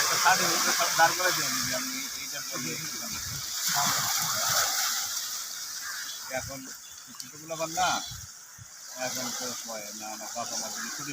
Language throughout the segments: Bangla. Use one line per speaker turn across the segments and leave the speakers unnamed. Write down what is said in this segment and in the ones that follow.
একটা সব দাঁড় করে দিলাম যে আমি এইটার মধ্যে এখন ছোটোগুলো আবার না এখন তো না না বাবা মার জন্য ছুটি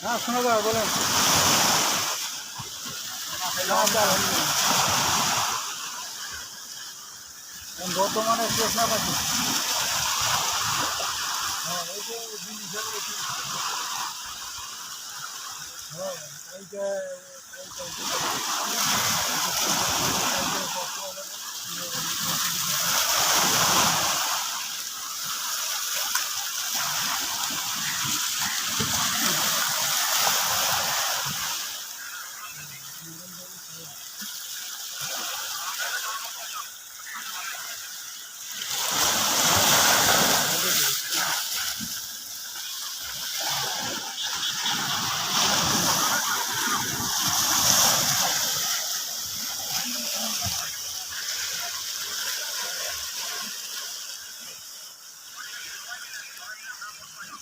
হ্যাঁ
শোনো যাবে বলেন। বর্তমানে শেষ না পাচ্ছি হ্যাঁ এই যে হ্যাঁ এইটা এইটা